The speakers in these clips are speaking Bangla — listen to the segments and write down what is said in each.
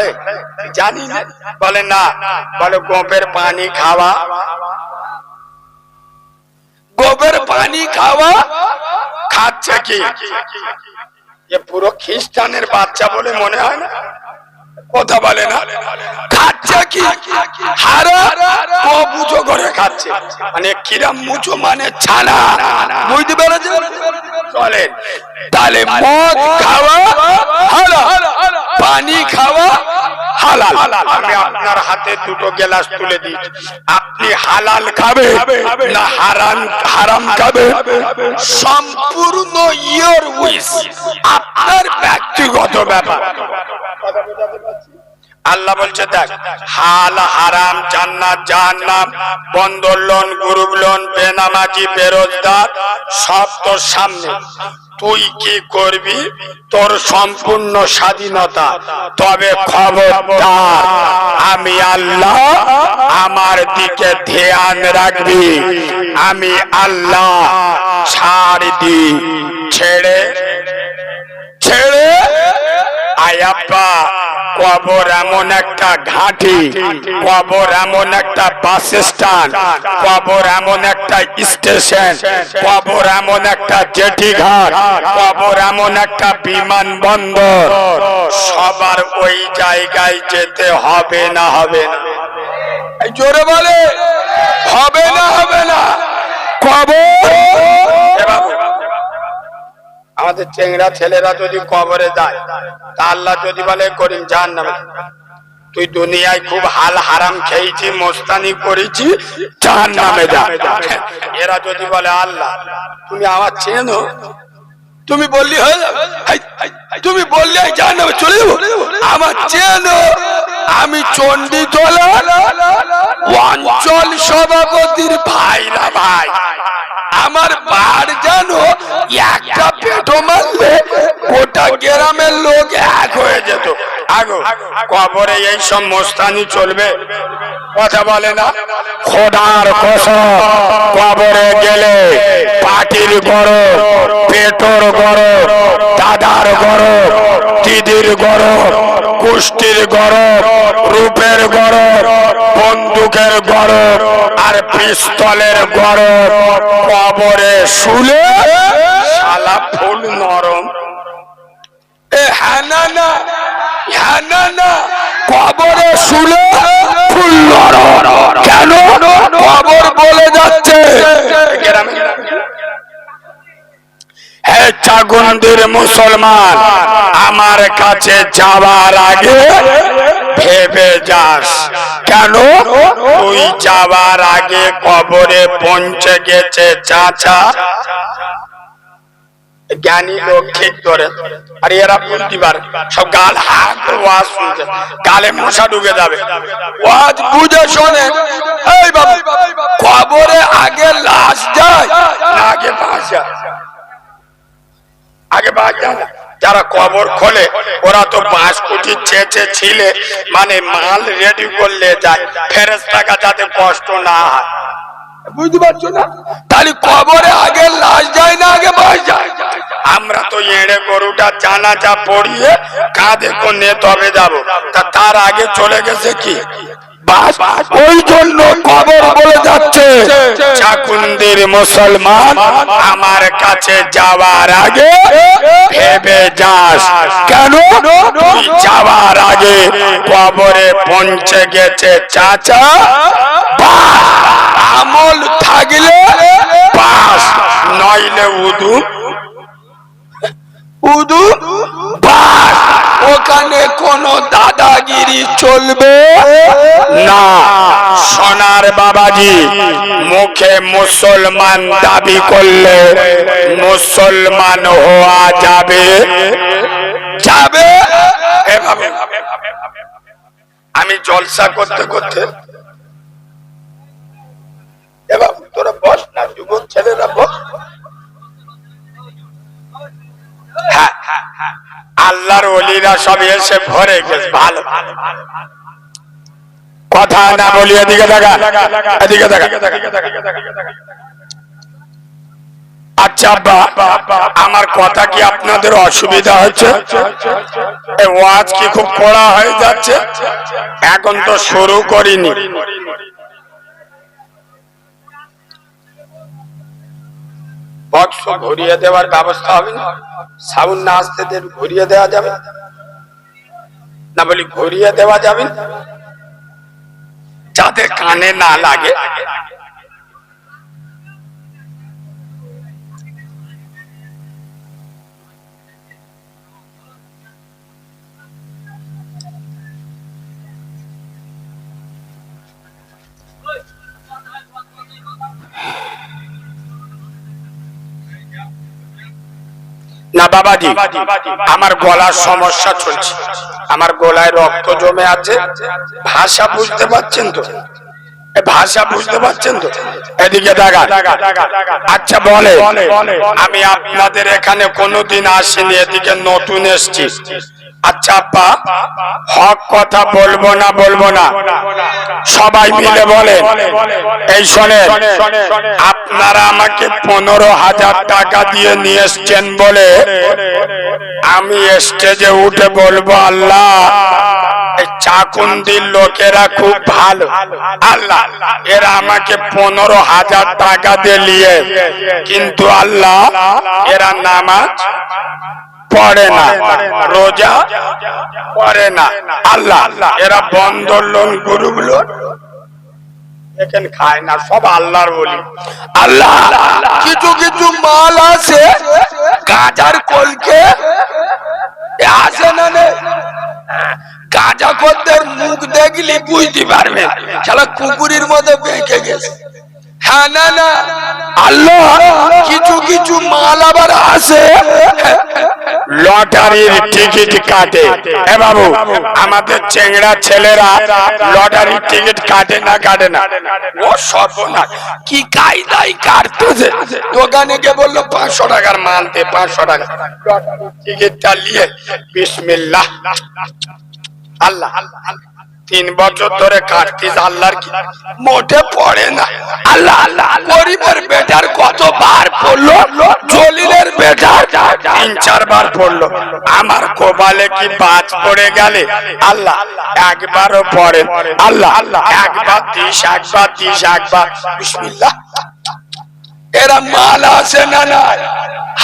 আরে জানি না বলে না বলে গোপের পানি খাওয়া গোবের পানি খাওয়া খাচ্ছে কি পুরো খ্রিস্টানের বাচ্চা বলে মনে হয় না কথা বলে না খাচ্ছে কি মুচো করে খাচ্ছে মানে কিরাম মুচো মানে ছানা বুঝতে পেরেছেন চলে তাহলে মদ খাওয়া পানি খাওয়া হালাল। আমি আপনার হাতে দুটো গ্লাস তুলে দিই। আপনি হালাল খাবে না হারাম হারাম খাবে সম্পূর্ণ ইয়োর উইস আপনার ব্যক্তিগত ব্যাপার। আল্লাহ বলছে, দেখ, হাল হারাম, জান্নাত, জাহান্নাম, বন্দর লোন গ্রুপ লোন, বেনামাজি, বেরোজগার, সব তোর সামনে। তুই কি করবি? তোর সম্পূর্ণ স্বাধীনতা। তবে খবরদার, আমি আল্লাহ আমার দিকে ধ্যান রাখবি। আমি আল্লাহ ছাড় দি। ছেড়ে ছেড়ে আয়াপ্পা কবর এমন একটা ঘাঁটি কবর এমন একটা বাস স্ট্যান্ড কবর এমন একটা স্টেশন কবর এমন একটা জেটি ঘাট কবর এমন একটা বিমানবন্দর। সবার ওই জায়গায় যেতে হবে না হবে না। জোরে বলে, হবে না হবে না। কবর আমাদের চেংরা ছেলেরা যদি কবরে যায়, তা আল্লাহ যদি বলে, করিম জান নামে তুই দুনিয়ায় খুব হাল হারাম খেয়েছি, মোস্তানি করেছি এরা যদি বলে, আল্লাহ, তুমি আমার চেনো তুমি বললি, হয়ে তুমি বললে চলে আমার চেনো আমি চণ্ডীতলা অঞ্চল সভাপতির ভাই না ভাই। আমার বার জানো একটা পেটো মারলে গোটা গ্রামের লোক এক হয়ে যেত। আগো, কবরে এই সব মোস্তানি চলবে। কথা বলে না? খোদার কসম, কবরে গেলে পাটির গরম পেটোর গরম দাদার গরম দিদির গরম কুষ্টির গরম রূপের গরম বন্দুকের গরম আর পিস্তলের গরম কবরে শুলে শালা ফুল নরম। এ হ্যাঁ না না। হ্যাঁ মুসলমান, আমার কাছে যাওয়ার আগে ভেবে যাস। কেন? তুই যাওয়ার আগে কবরে পৌঁছে গেছে, চাচা। জ্ঞানী লোক ঠিক করে। আর এরা বুঝতে পারে সব গাল হাত ওয়াজ শুনছে। গালে মশা ঢুকে যাবে। ওয়াজ বুঝে শোনে। এই বাবু, কবরে আগে লাশ যায়, না আগে বাস আগে বাদ যায় যারা কবর খোলে, ওরা তো পাঁচ কোটি চেঁচে ছিলে। মানে মাল রেডি করলে যায়। ফেরেস টাকা যাতে কষ্ট না হয়। বুঝতে পারছ না? তাহলে কবরে আগে লাশ যায় না আগে বাস যায়? আমরা তো এড়ে গরুটা জানাজা পড়িয়ে কাঁধে কোনে তবে যাব। তা তার আগে চলে গেছে কি? বাস। ওই জন্য কবর বলে যাচ্ছে। চাকুন্দির মুসলমান আমার কাছে যাওয়ার আগে ভেবে যাস। কেন? যাওয়ার আগে কবরে পৌঁছে গেছে চাচা। আমল থাকলে পাস নইলে উদু উদু বাস। ওখানে কোনো দাদাগিরি চলবে? না। সোনার বাবাজি মুখে মুসলমান দাবি করলে মুসলমান হওয়া যাবে? যাবে। এভাবে। আমি জলসা করতে করতে এবার তোরা বস না, যুবক ছেলেরা বস। আল্লাহর অলিরা সব এসে ভরে গেছে। ভালো। কথা না বলি, এদিকে দেখা। এদিকে দেখা। আচ্ছা আব্বা, আমার কথা কি আপনাদের অসুবিধা হচ্ছে? ওয়াজ কি খুব কড়া হয়ে যাচ্ছে? এখন তো শুরু করিনি। বক্স ঘুরিয়ে দেওয়ার ব্যবস্থা হবে না? সাউন্ড না আসতে ঘুরিয়ে দেওয়া যাবে? না বলি ঘুরিয়ে দেওয়া যাবে? যাতে কানে না লাগে। না বাবাজি, আমার গলার সমস্যা চলছে। আমার গলায় রক্ত জমে আছে। ভাষা বুঝতে পারছেন তো? ভাষা বুঝতে পারছেন তো? এদিকে আচ্ছা বলে আমি আপনাদের এখানে কোনোদিন আসিনি, এদিকে নতুন এসছি। আচ্ছা আব্বা হক কথা বলব না বলব না? সবাই মিলে বলে, এই শোনেন, আপনারা আমাকে পনেরো হাজার টাকা দিয়ে নিয়ে এসছেন বলে আমি স্টেজে উঠে বলব, আল্লাহ চাকুন্দির লোকেরা খুব ভালো। আল্লাহ, এরা আমাকে পনেরো হাজার টাকা দিয়ে কিন্তু আল্লাহ, এরা নামাজ পড়ে না। রোজা পড়ে না। আল্লাহ এরা বন্দর লোন গরুগুলো এখানে খায় না সব আল্লাহর বলি। আল্লাহ কিছু কিছু মাল আছে গাজার কলকে আসে না নে? গাঁজা মুখ দেখলি বুঝতে পারবে। কুকুরের মতো বেঁকে গেছে। হ্যাঁ না না আল্লাহ, কিছু কিছু মাল আবার আসে লটারির টিকিট কাটে। এ বাবু, আমাদের চেংড়া ছেলেরা লটারির টিকিট কাটে না কাটে না? ও সর্বনাশ। কি কায়দায় কাটতেছে? দোকানে গিয়ে বলল, পাঁচশো টাকার মাল দে, পাঁচশো টাকা। টিকিটটা নিয়ে, বিসমিল্লাহ। আল্লাহ আল্লাহ। তিন বছর ধরে কাটতিস আল্লাহর কি? মোটে পড়ে না। আল্লাহ আল্লাহ গরিবের বেটার কতবার পড়ল? জলিলের বেটার তিন, চারবার পড়ল। আমার কোবালে কি বাজ পড়ে গেলে? আল্লাহ, একবারও পড়ে আল্লাহ আল্লাহ, একবার দিস একবার দিস, একবার। বিসমিল্লাহ। এরা মাল আছে না না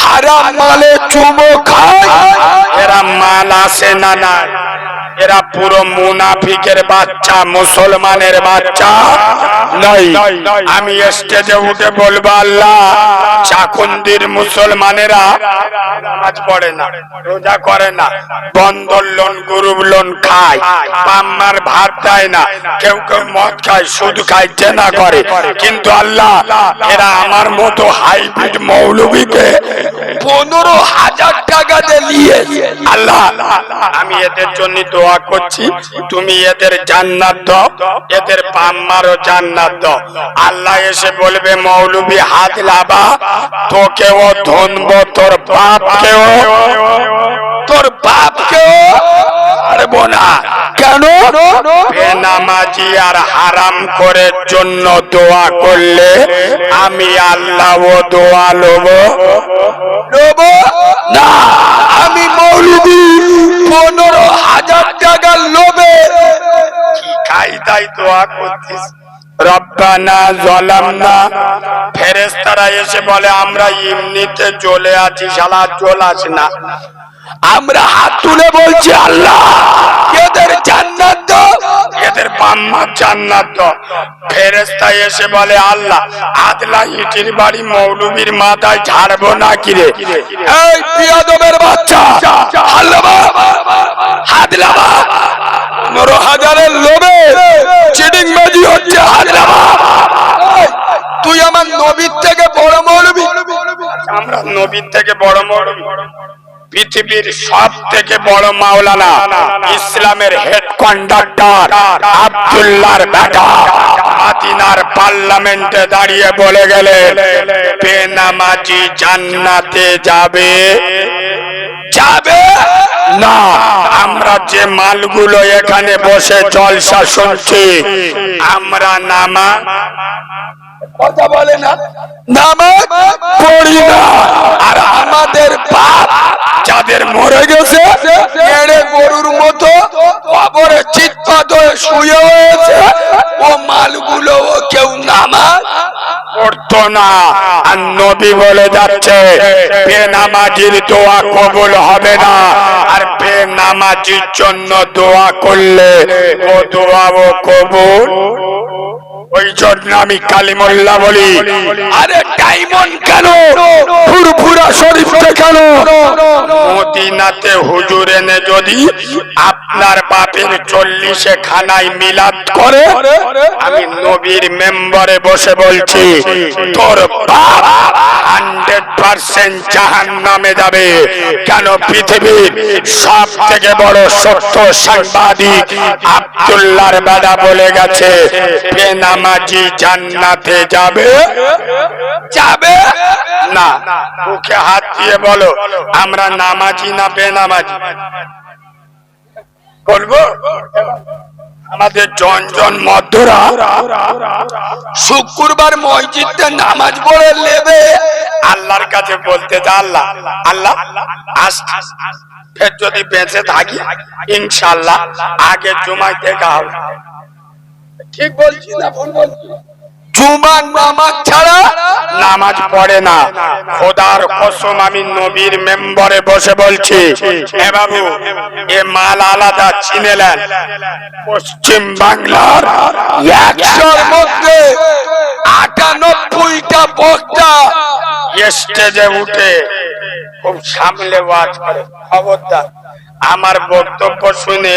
হারাম মালে চুমো খায়। এরা মাল আছে না না এরা পুরো মুনাফিকের বাচ্চা, মুসলমানের বাচ্চা নাই আমি স্টেজে উঠে বলব, আল্লাহ, চাকুন্দির মুসলমানেরা নামাজ পড়ে না, রোজা করে না, বন্দর লোন গ্রুপ লোন খায় পাম্মার ভাত দেয় না, কেউ কেউ মদ খায়, সুদ খায় চেনা করে। কিন্তু আল্লাহ, এরা আমার মতো হাইব্রিড মৌলবীকে পনেরো হাজার টাকা দিয়ে আল্লাহ, আমি এদের জন্য দোয়া করছি, তুমি এদের জান্নাত দাও, এদের পাম্মারও জান্নাত দাও। আল্লাহ এসে বলবে, মৌলবি হাত লাবা, তোকেও ধনব, তোর বাপকেও তোর বাপকেও পারব না। কেন? বেনামাজি আর হারাম করে জন্য দোয়া করলে আমি আল্লাহ ও দোয়া লোব। লোব? না, আমি মৌলবি, পনেরো হাজার টাকা লোবে। কি কায়দায় দোয়া করতিস ফেরেস্তারা এসে বলে, আমরা এমনিতে জ্বলে আছি, শালা জ্বলাস না আমরা হাত তুলে বলছি আল্লাহ এদের জান্নাত দাও। এদের বাম্মা জান্নাত দাও। ফেরেস্তা এসে বলে আল্লাহ আদলা ইটির বাড়ি মৌলবীর মাথায় ঝাড়বো না কিরে এই পিয়াদমের বাচ্চা আল্লাহ হাদলাবা পনেরো হাজারের লোভে চিটিং বাজি হচ্ছে হাদলাবা। তুই আমার নবীর থেকে বড় মৌলবী। আমরা নবীর থেকে বড় মৌলবী। পৃথিবীর সব থেকে বড় মাওলানা ইসলামের হেড কন্ডাক্টর আব্দুল্লাহর বেটা। মাদিনার পার্লামেন্টে দাঁড়িয়ে বলে গেলেন বেনামাজি জান্নাতে যাবে? যাবে? না, আমরা যে মালগুলো এখানে বসে জলসা শুনছি, আমরা নামা কথা বলে না? নামাজ পড়ি না। আর আমাদের বাপ যাদের মরে গেছে এড়ে গরুর মতো কবরে চিৎপাত শুয়ে হয়েছে ও মালগুলো ও কেউ নামাজ পড়তো না। আর নবী বলে যাচ্ছে, বেনামাজির দোয়া কবুল হবে না। আর বেনামাজির জন্য দোয়া করলে ও দোয়াও কবুল ওই জন্য আমি কালিমুল্লাহ বলি। আরে ডায়মন্ড কেন? ফুরফুরা শরীফ কেন? মদিনাতে হুজুর এনে যদি আপনার বাপের চল্লিশে খানায় মিলাদ করে, আমি নবীর বসে বলছি, তোর হান্ড্রেড পার্সেন্ট জাহান নামে যাবে। কেন পৃথিবীর সব থেকে বড় সত্য সাংবাদিক আব্দুল্লাহর বেদা বলে গেছে বেনামাজি জান্নাতে যাবে? যাবে? না। মুখে হাত দিয়ে বলো, আমরা নামাজি না বেনামাজি? বলব, আমাদের জন জন মধ্যরা শুক্রবার মসজিদে নামাজ পড়ে নেবে। আল্লাহর কাছে বলতে যা আল্লাহ আল্লাহ ফের যদি বেঁচে থাকি ইনশাল্লাহ আগে জুমায় দেখা ঠিক বলছি না, ভুল বলছি। নামাজ পড়ে না। খোদার কসম আমি নবীর মেম্বরে বসে বলছি, এ মাল আলাদা চিনেলেন পশ্চিম বাংলার একশোর মধ্যে আটানব্বইটা বক্তা স্টেজে উঠে খুব সামলে করে। খবরদার। আমার বক্তব্য শুনে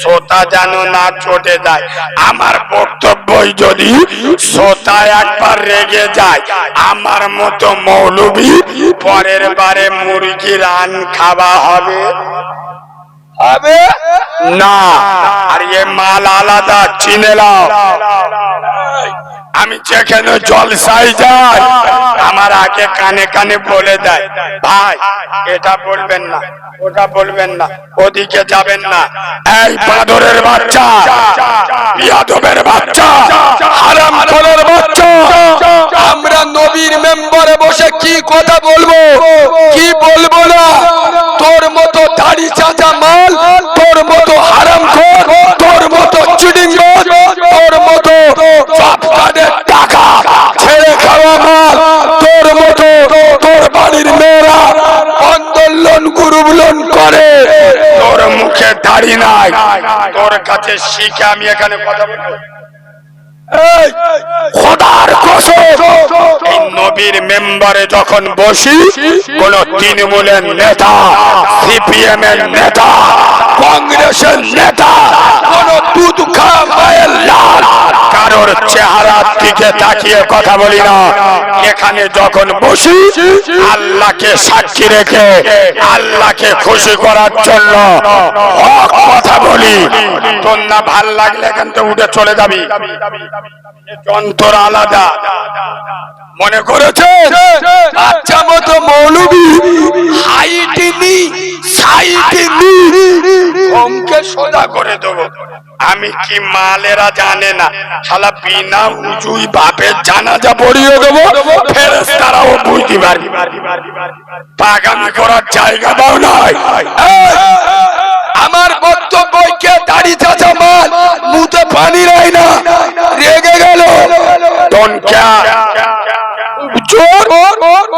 শ্রোতা যেন না চটে যায়। আমার বক্তব্যই যদি শ্রোতা একবার রেগে যায় আমার মতো মৌলবী পরের বারে মুরগি রান খাওয়া হবে? হবে? না। আর এ মাল আলাদা চিনে নাও। আমি যেখানে জলসাই যাই, আমার আগে কানে কানে বলে দেয়, ভাই, এটা বলবেন না, ওটা বলবেন না, ওদিকে যাবেন না। এই বাদরের বাচ্চা, বিয়াদবের বাচ্চা, হারাম খোরের বাচ্চা, আমরা নবীর মেম্বারে বসে কি কথা বলব, কি বলব না? তোর মতো দাড়ি চাচা মাল, তোর মতো হারাম খোর, তোর মতো চিডিং তোর মতো বাপদাদের টাকা ছেড়ে খাওয়া মাল তোর মতো তোর বাড়ির মেয়েরা আন্দোলন গুরুবলন করে তোর মুখে দাড়ি নাই। তোর কাছে শিখে আমি এখানে কথা বলব। খোদার কসম এই নবীর মেম্বারে যখন বসি কোন তৃণমূলের নেতা সিপিএম এর নেতা কংগ্রেসের নেতা কোন দুধ খাওয়া চেহারার দিকে তাকিয়ে কথা বলি না। এখানে যখন বসি, আল্লাহকে সাক্ষী রেখে, আল্লাহকে খুশি করার জন্য কথা বলি। তোর না ভালো লাগলে এখান থেকে উঠে চলে যাবি। যন্ত্র আলাদা। মনে করেছে? বাচ্চা মতো সোজা করে দেবো। আমি কি মালেরা জানে না? শালা বিনা উজুই বাপের জানাজা পড়িয়ে দেবো, ফেরেশতারাও বুঝতে পারবি। পাগামি করার জায়গা পাও নাই। আমার বক্তব্য কে দাড়ি চাচা মাল মুতে পানি গেল চোর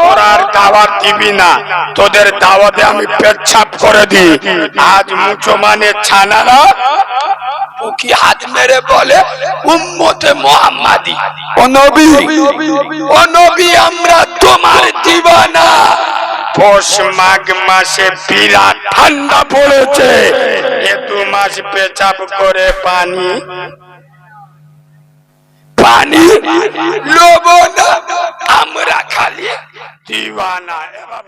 তোরা আর দাওয়াত দিবি না। তোদের দাওয়াতে আমি পেচ্ছাপ করে দিই। আজ মুচো মানে ছানারা কি হাত মেরে বলে উম্মতে মোহাম্মাদি। ও নবী। ও নবী। আমরা তোমার দিবানা। পৌষ মাঘ মাসে বিরাট ঠান্ডা পড়েছে। এ দু মাস পেচাপ করে পানি পানি লবণ আমরা খালি দিবানা এবার